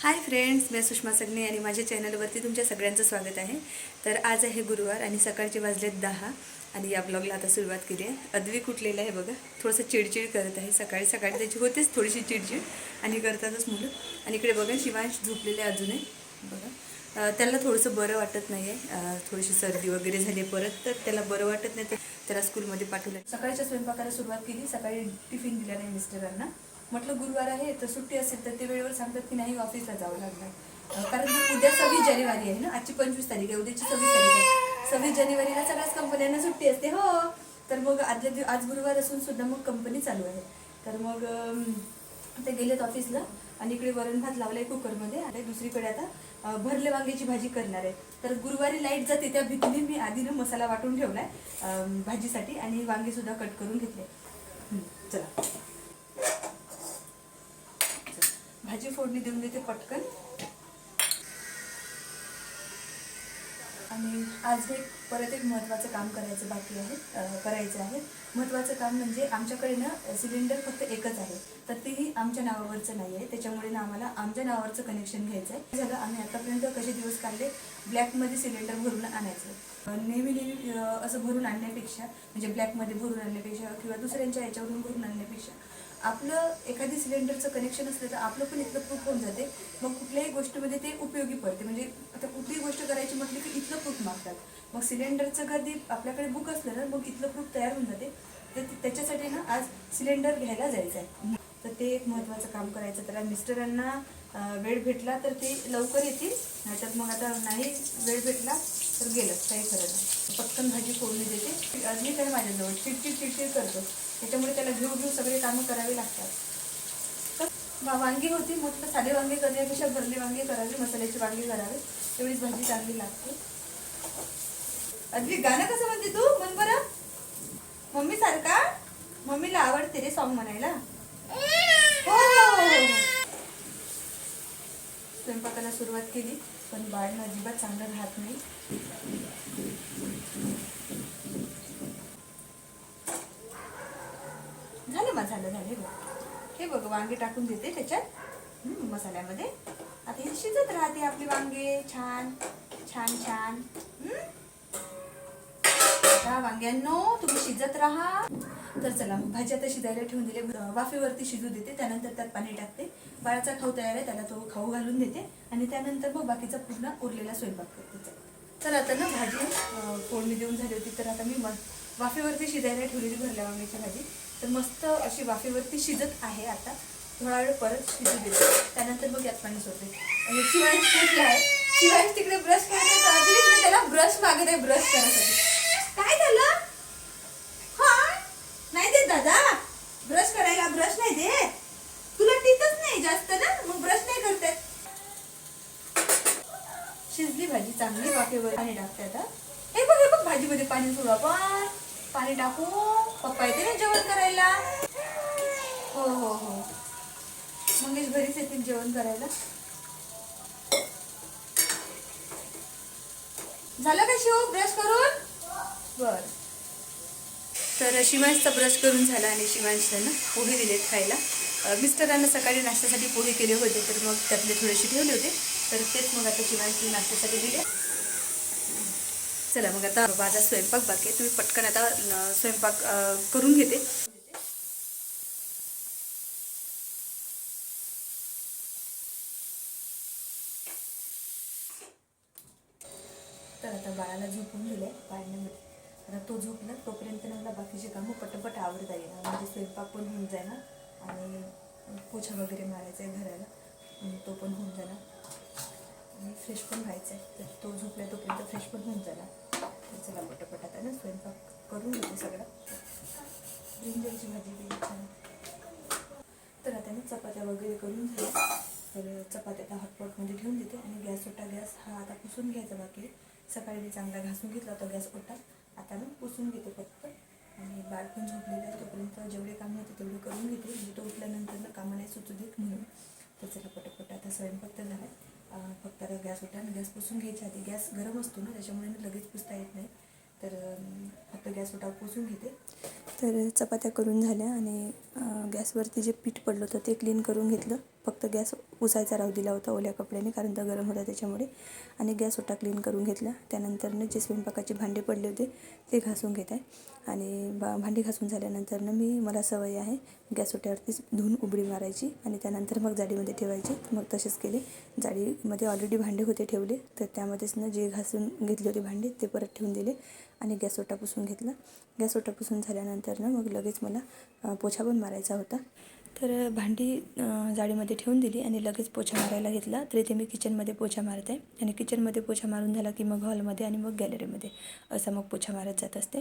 Hi friends मी सुषमा सगणे आणि माझ्या चॅनलवरती तुमच्या सगळ्यांचं स्वागत आहे. तर आज आहे गुरुवार आणि सकाळचे वाजलेत दहा आणि या ब्लॉगला आता सुरुवात केली आहे अद्वी कुठलेलं आहे बघा. थोडंसं चिडचिड करत आहे. सकाळी सकाळी त्याची होतेच थोडीशी चिडचिड आणि करतातच मुलं. आणि इकडे बघा शिवांश झोपलेले आहे अजूनही. बघा. त्याला थोडंसं बरं वाटत नाही आहे थोडीशी सर्दी वगैरे झाली परत तर त्याला बरं वाटत नाही. तर त्याला स्कूलमध्ये पाठवलं सकाळच्या स्वयंपाकाला सुरुवात केली. सकाळी टिफिन दिला नाही मिस्टरांना म्हटलं गुरुवार आहे तर सुट्टी असेल तर ते वेळेवर सांगतात की नाही ऑफिसला जावं लागणार. कारण की उद्या सव्वीस जानेवारी आहे ना आजची पंचवीस तारीख आहे उद्याची सव्वीस तारीख आहे. सव्वीस जानेवारीला सगळ्याच कंपन्यांना सुट्टी असते हो. तर मग आदल्या दिव आज गुरुवार असून सुद्धा मग कंपनी चालू आहे. तर मग ते गेलेत ऑफिसला आणि इकडे वरण भात लावलाय कुकरमध्ये आणि दुसरीकडे आता भरले वांग्याची भाजी करणार आहे. तर गुरुवारी लाइट जाते त्या भीतीने मी आधीनं मसाला वाटून ठेवलाय भाजीसाठी आणि वांगे सुद्धा कट करून घेतले. चला. भाजी फोडणी देऊन देते पटकन. आणि आज एक परत एक महत्त्वाचं काम करायचं बाकी आहे करायचं आहे. महत्त्वाचं काम म्हणजे आमच्याकडे ना सिलेंडर फक्त एकच आहे. तर तेही आमच्या नावावरचं नाही आहे. त्याच्यामुळे ना आम्हाला आमच्या नावावरचं कनेक्शन घ्यायचं आहे. झालं आम्ही आतापर्यंत कसे दिवस काढले ब्लॅकमध्ये सिलेंडर भरून आणायचं. नेहमी नेहमी असं भरून आणण्यापेक्षा म्हणजे ब्लॅकमध्ये भरून आणण्यापेक्षा किंवा दुसऱ्यांच्या याच्यावरून भरून आणण्यापेक्षा आपलं एखादी सिलेंडरचं कनेक्शन असलं तर आपलं पण इथलं प्रूफ होऊन जाते. मग कुठल्याही गोष्टीमध्ये ते उपयोगी पडते. म्हणजे आता कुठलीही गोष्ट करायची म्हटली की इथलं प्रूफ मागतात. मग सिलेंडरचं कधी आपल्याकडे बुक असलं ना मग इथलं प्रूफ तयार होऊन जाते. तर त्याच्यासाठी ना आज सिलेंडर घ्यायला जायचं आहे तर ते एक महत्त्वाचं काम करायचं. त्याला मिस्टरांना वेळ भेटला तर ते लवकर येतील. नाहीतर मग आता नाही वेळ भेटला तर गेलं काही खरं नाही. पटकन भाजी फोडणी देते. अजूनही काय माझ्याजवळ? चिडचिड चिडचिड करतो. त्याच्यामुळे त्याला घेऊ घेऊ सगळे कामं करावी लागतात. तर वांगी होती म्हटलं साधे वांगे करण्यापेक्षा भरले वांगे करावे मसाल्याची वांगे करावे तेवढीच भाजी चांगली लागते. अगदी गाणं कसं म्हणते तू? मन बरं. मम्मी सारखा? मम्मीला आवडते रे सॉन्ग म्हणायला. हो, हो, हो, हो. स्वयंपाकाला सुरुवात केली पण बाळ अजिबात चांगलं राहत नाही झालं मा झालं झालं हे बघ हे बघ वांगे टाकून देते त्याच्यात. मसाल्यामध्ये. आता हे शिजत राहते आपली वांगे. छान छान छान. आता वांग्यांनो तुम्ही शिजत राहा. तर चला मग भाजी आता शिजायला ठेवून दिले. वाफेवरती शिजू देते त्यानंतर त्यात पाणी टाकते. बाळाचा खाऊ तयार आहे त्याला तो खाऊ घालून देते. आणि त्यानंतर मग बाकीचा पूर्ण उरलेला स्वयंपाक करते. चला. तर आता ना भाजी फोडणी देऊन झाली होती तर आता मी वाफेवरती शिजायला ठेवलेली भरल्या वांग्याची भाजी. तर मस्त अशी वाफेवरती शिजत आहे आता. थोडा वेळ परत शिजू देते. त्यानंतर मग यात पाणी सोडते. आणि शिवाय कुठला आहे शिवाय तिकडे ब्रश करत आहे त्याला ब्रश मागत आहे ब्रश करायसाठी काय झालं? हा? नाही देत दादा. ब्रश करायला ब्रश नाही देत. तुला टीतच नाही जास्त ना? मग ब्रश नाही करते. शिजली भाजी चांगली वाफेवर. पाणी टाकते आता. हे बघ हे बघ भाजीमध्ये पाणी सोडू आपण. पाणी टाकू. पप्पा येते ना जेवण करायला? हो हो हो. मंगेश घरीच येतील जेवण करायला. झालं का शिव? ब्रश करून? बर. तर शिवांशचा ब्रश करून झाला आणि शिवांशला ना पोहे दिलेत खायला. मिस्टरांना सकाळी नाश्त्यासाठी पोहे केले होते तर मग त्यातले थोडेसे ठेवले होते. तर तेच मग आता शिवांशने नाश्त्यासाठी दिले. चला मग आता माझा स्वयंपाक बाकी आहे. तुम्ही पटकन आता स्वयंपाक करून घेते. तर आता बाळाला झोपून दिलंय पाळण्यामध्ये आता तो झोपला तोपर्यंत मला बाकीचे कामं पटपट आवडता येईल म्हणजे स्वयंपाक पण होऊन जाणार आणि पोछा वगैरे मारायचा आहे घराला. आणि तो पण होऊन जाणार. आणि फ्रेश पण व्हायचं आहे तर तो झोपला तोपर्यंत फ्रेश पण होऊन जाणार. पटपट स्वयंपाक करून घेते सगळा. ब्रिंजलची भाजी केली छान तर आता मी चपात्या वगैरे करून झाल्या. तर चपात्या त्या हॉटपॉटमध्ये ठेवून देते आणि गॅस ओटा गॅस हा आता पुसून घ्यायचा बाकी सकाळी मी चांगला घासून घेतला होता गॅस ओटा. आता मी पुसून घेते फक्त. आणि बाळपण झोपलेलं आहे तोपर्यंत जेवढे काम होते तेवढे करून घेते. म्हणजे तो उठल्यानंतर ना कामं नाही सुचू देत म्हणून. तर चला पटापट आता स्वयंपाक तर झाला. आहे फक्त आता गॅस ओटा आणि गॅस पुसून घ्यायच्या आधी गॅस गरम असतो ना त्याच्यामुळे लगेच पुसता येत नाही. तर फक्त गॅस ओटा पुसून घेते. तर चपात्या करून झाल्या आणि गॅसवरती जे पीठ पडलं होतं ते क्लीन करून घेतलं. फक्त गॅस पुसायचा राहू दिला होता ओल्या कपड्याने कारण तर गरम होता त्याच्यामुळे. आणि गॅस ओटा क्लीन करून घेतला. त्यानंतरनं जे स्वयंपाकाचे भांडे पडले होते ते घासून घेत आहे. आणि बा भांडी घासून झाल्यानंतरनं मी मला सवय आहे गॅस ओट्यावरतीच धुवून उबडी मारायची आणि त्यानंतर मग जाडीमध्ये ठेवायची. मग तसेच केले. जाडीमध्ये ऑलरेडी भांडे होते ठेवले. तर त्यामध्येच ना जे घासून घेतले होते भांडे ते परत ठेवून दिले आणि गॅस ओटा पुसून घेतला. गॅस ओटा पुसून झाल्यानंतरनं मग लगेच मला पोछा पण मारायचा होता. तर भांडी जाळीमध्ये ठेवून दिली आणि लगेच पोछा मारायला घेतला. तर इथे मी किचनमध्ये पोछा मारत आहे आणि किचनमध्ये पोछा मारून झाला की मग हॉलमध्ये आणि मग गॅलरीमध्ये असा मग पोछा मारत जात असते.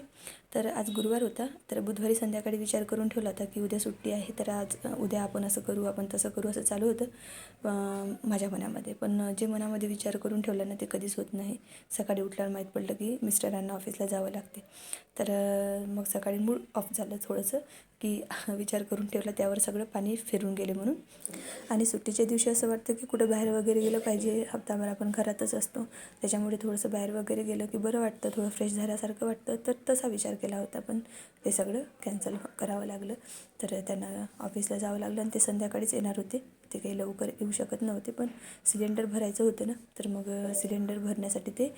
तर आज गुरुवार होता. तर बुधवारी संध्याकाळी विचार करून ठेवला होता की उद्या सुट्टी आहे तर आज उद्या आपण असं करू आपण तसं करू असं चालू होतं माझ्या मनामध्ये. पण जे मनामध्ये विचार करून ठेवला ना ते कधीच होत नाही. सकाळी उठल्यावर माहीत पडलं की मिस्टरांना ऑफिसला जावं लागते. तर मग सकाळी मूड ऑफ झालं थोडंसं. की विचार करून ठेवला त्यावर सगळं पाणी फिरून गेले म्हणून. आणि सुट्टीच्या दिवशी असं वाटतं की कुठं बाहेर वगैरे गेलं पाहिजे हप्ताभर आपण घरातच असतो. त्याच्यामुळे थोडंसं बाहेर वगैरे गेलं की बरं वाटतं थोडं फ्रेश झाल्यासारखं वाटतं. तर तसा विचार केला होता पण ते सगळं कॅन्सल करावं लागलं. तर त्यांना ऑफिसला जावं लागलं आणि ते संध्याकाळीच येणार होते. ते काही लवकर येऊ शकत नव्हते पण सिलेंडर भरायचं होतं ना तर मग सिलेंडर भरण्यासाठी ते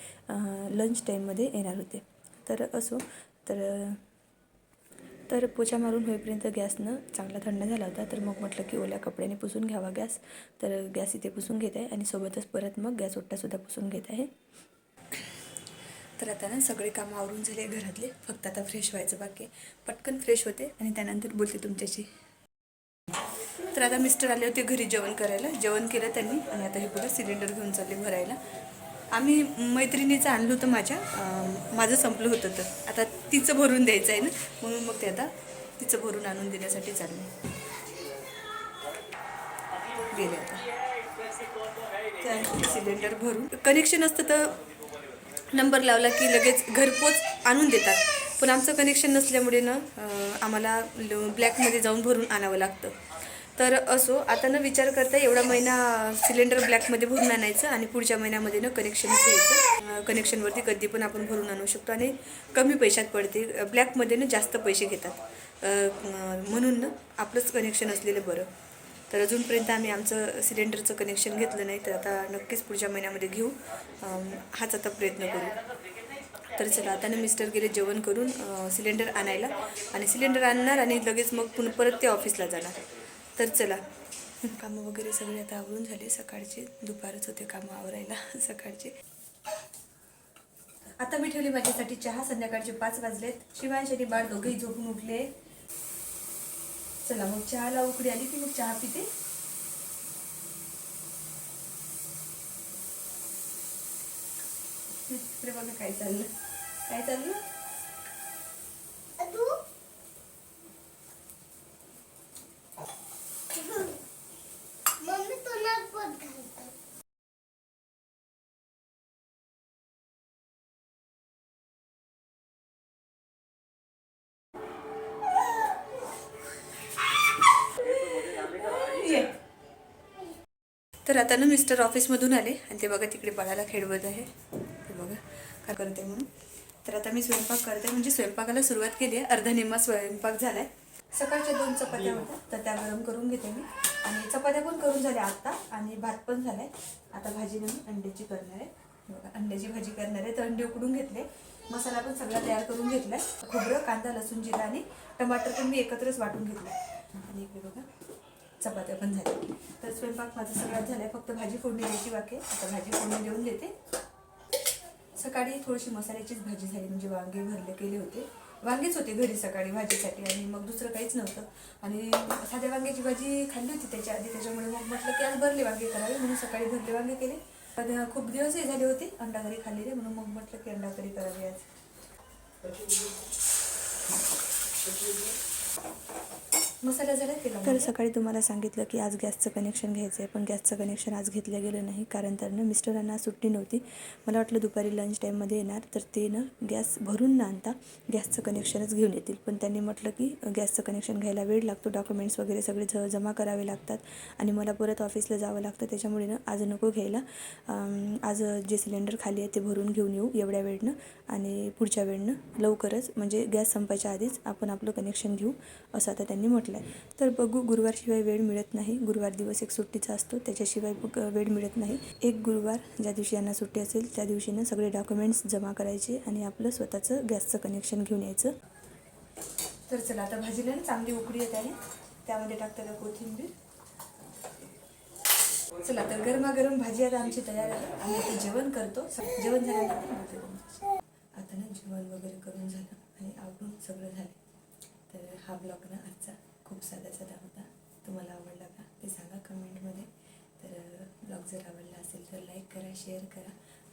लंच टाईममध्ये येणार होते. तर असो. तर तर पोछा मारून होईपर्यंत गॅसनं चांगला थंड झाला होता. तर मग म्हटलं की ओल्या कपड्याने पुसून घ्यावा गॅस. तर गॅस इथे पुसून घेत आहे आणि सोबतच परत मग गॅस ओट्टासुद्धा पुसून घेत आहे. तर आता ना सगळे कामं आवरून झाले घरातले. फक्त आता फ्रेश व्हायचं बाकी पटकन फ्रेश होते आणि त्यानंतर बोलते तुमच्याशी. तर आता मिस्टर आले होते घरी जेवण करायला. जेवण केलं त्यांनी आणि आता हे पुढे सिलेंडर घेऊन चालले भरायला. आम्ही मैत्रिणीचं आणलं होतं माझ्या. माझं संपलं होतं तर. आता तिचं भरून द्यायचं आहे ना. म्हणून मग ते आता तिचं भरून आणून देण्यासाठी चालले गेले आता. सिलेंडर भरून. कनेक्शन असतं तर नंबर लावला की लगेच घरपोच आणून देतात. पण आमचं कनेक्शन नसल्यामुळे ना आम्हाला ल- ब्लॅकमध्ये जाऊन भरून आणावं लागतं. तर असो आता ना विचार करता एवढा महिना सिलेंडर ब्लॅकमध्ये भरून आणायचं आणि पुढच्या महिन्यामध्ये ना कनेक्शन घ्यायचं. कनेक्शनवरती कधी पण आपण भरून आणू शकतो आणि कमी पैशात पडते ब्लॅकमध्ये ना जास्त पैसे घेतात. म्हणून ना आपलंच कनेक्शन असलेलं बरं. तर अजूनपर्यंत आम्ही आमचं सिलेंडरचं कनेक्शन घेतलं नाही तर आता नक्कीच पुढच्या महिन्यामध्ये घेऊ. हाच आता प्रयत्न करू. तर चला आता ना मिस्टर गेले जेवण करून सिलेंडर आणायला. आणि सिलेंडर आणणार आणि लगेच मग पुन्हा परत ते ऑफिसला जाणार. तर चला. कामं वगैरे सगळे आता आवरून झाले. सकाळचे दुपारच होते कामं आवरायला. सकाळचे. आता मी ठेवली माझ्यासाठी चहा. संध्याकाळचे पाच वाजलेत. शिवांश आणि बाळ दोघेही झोपून उठले. चला मग चहाला उकडी आली की मग चहा पिते. बघा काय चाललं? काय चाललं मम्मी तुला पण घालतो ये. तर आता ना मिस्टर ऑफिसमधून आले आणि ते बघा तिकडे बाळाला खेळवत आहे. ते बघा काय करते म्हणून. तर आता मी स्वयंपाक करते म्हणजे स्वयंपाकाला सुरुवात केली आहे. अर्धा निम्मा स्वयंपाक झालाय. सकाळच्या दोन चपात्या होत्या तर त्या गरम करून घेते मी. आणि चपात्या पण करून झाल्या आत्ता आणि भात पण झालाय. आता भाजी मी अंड्याची करणार आहे. बघा अंड्याची भाजी करणार आहे. तर अंडे उकडून घेतले. मसाला पण सगळा तयार करून घेतलाय. खोबरं कांदा लसूण जिरा आणि टमाटर पण मी एकत्रच वाटून घेतलं आणि इकडे बघा चपात्या पण झाल्या. तर स्वयंपाक माझा सगळ्यात आहे. फक्त भाजी फोडणी द्यायची बाकी आता भाजी फोडणी देऊन देते. सकाळी थोडीशी मसाल्याचीच भाजी झाली. म्हणजे वांगे भरले केले होते. वांगेच होते घरी सकाळी भाजीसाठी. आणि मग दुसरं काहीच नव्हतं. आणि साध्या वांग्याची भाजी खाल्ली होती त्याच्या आधी. त्याच्यामुळे मग म्हटलं की आज भरले वांगे करावे. म्हणून सकाळी भरले वांगे केले. खूप दिवसही झाले होते. अंडा करी खाल्लेले. म्हणून मग म्हटलं की अंडा करी करावी आज. तर सकाळी तुम्हाला सांगितलं की आज गॅसचं कनेक्शन घ्यायचं आहे पण गॅसचं कनेक्शन आज घेतलं गेलं नाही कारण तर ना मिस्टरांना सुट्टी नव्हती. मला वाटलं दुपारी लंच टाईममध्ये येणार तर ते ना गॅस भरून न आणता गॅसचं कनेक्शनच घेऊन येतील. पण त्यांनी म्हटलं की गॅसचं कनेक्शन घ्यायला वेळ लागतो डॉक्युमेंट्स वगैरे सगळे ज जमा करावे लागतात आणि मला परत ऑफिसला जावं लागतं त्याच्यामुळे ना आज नको घ्यायला. आज जे सिलेंडर खाली आहे ते भरून घेऊन येऊ एवढ्या वेळनं आणि पुढच्या वेळनं लवकरच म्हणजे गॅस संपायच्या आधीच आपण आपलं कनेक्शन घेऊ असं आता त्यांनी म्हटलं. म्हटलं आहे तर बघू गुरुवारशिवाय वेळ मिळत नाही. गुरुवार दिवस एक सुट्टीचा असतो. त्याच्याशिवाय वेळ मिळत नाही. एक गुरुवार ज्या दिवशी यांना सुट्टी असेल त्या दिवशी ना सगळे डॉक्युमेंट्स जमा करायचे आणि आपलं स्वतःचं गॅसचं कनेक्शन घेऊन यायचं. तर चला आता भाजीला ना चांगली उकडी येत आहे. त्यामध्ये टाकताना कोथिंबीर. चला तर गरमागरम भाजी आता आमची तयार आहे. आम्ही आता जेवण करतो. जेवण झाल्यानंतर आता ना जेवण वगैरे करून झालं आणि आवडून सगळं झालं. तर हा ब्लॉग ना खूप साधा साधा होता. तुम्हाला आवडला का? ते सांगा कमेंटमध्ये. तर ब्लॉग जर आवडला असेल तर लाईक करा शेअर करा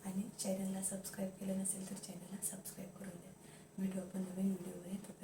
आणि चॅनलला सबस्क्राईब केलं नसेल तर चॅनलला सबस्क्राईब करून द्या. व्हिडिओ आपण नवीन व्हिडिओ येतो